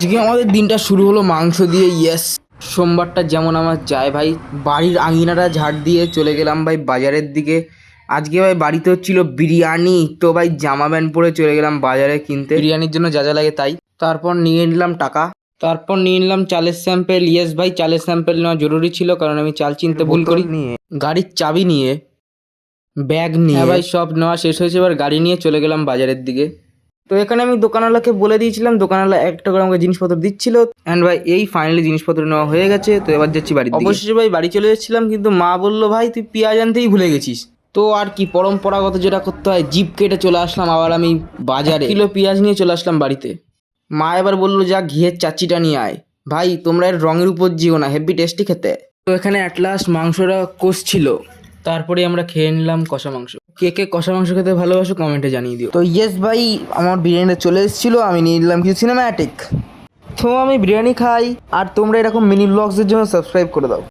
আজকে আমাদের দিনটা শুরু হলো মাংস দিয়ে ইয়েস সোমবারটা যেমন আমার যায় ভাই। বাড়ির আঙিনাটা ঝাড় দিয়ে চলে গেলাম ভাই বাজারের দিকে। আজকে ভাই বাড়িতে হচ্ছিল বিরিয়ানি তো ভাই জামা প্যান্ট পরে চলে গেলাম বাজারে কিনতে। বিরিয়ানির জন্য যা যা লাগে তাই। তারপর নিয়ে নিলাম টাকা। তারপর নিয়ে নিলাম চালের স্যাম্পেল। ইয়েস ভাই চালের স্যাম্পেল নেওয়া জরুরি ছিল কারণ আমি চাল চিনতে ভুল করি। নিয়ে। গাড়ির চাবি নিয়ে। ব্যাগ নিয়ে। হ্যাঁ ভাই সব নেওয়া শেষ হয়েছে এবার গাড়ি নিয়ে চলে গেলাম বাজারের দিকে। তো এখানে আমি দোকানওয়ালাকে বলে দিয়েছিলাম দোকানওয়ালা একটা করে আমাকে জিনিসপত্র দিচ্ছিল। অ্যান্ড ভাই এই ফাইনালি জিনিসপত্র নেওয়া হয়ে গেছে। তো এবার যাচ্ছি বাড়ি অবশেষে ভাই বাড়ি চলে যাচ্ছিলাম কিন্তু মা বলল ভাই তুই পেঁয়াজ আনতেই ভুলে গেছিস। তো আর কি পরম্পরাগত যেটা করতে হয় জিপ কেটে চলে আসলাম আবার আমি বাজারে। কিলো পেঁয়াজ নিয়ে চলে আসলাম বাড়িতে। মা এবার বলল যা ঘিয়ের চাচিটা নিয়ে আয়। ভাই তোমরা এর রঙের উপর জিও না হেভি টেস্টি খেতে। তো এখানে অ্যাট লাস্ট মাংসটা কষছিল। তারপরে আমরা খেয়ে নিলাম কষা মাংস। কে কে কষা মাংস খেতে ভালোবাসো কমেন্টে জানিয়ে দিও। তো ইয়েস ভাই, আমার বিরিয়ানিটা চলে এসেছিল, আমি নিয়ে নিলাম কিছু সিনেমাটিক তো আমি বিরিয়ানি খাই, আর তোমরা এরকম মিনি ব্লগসের জন্য সাবস্ক্রাইব করে দাও।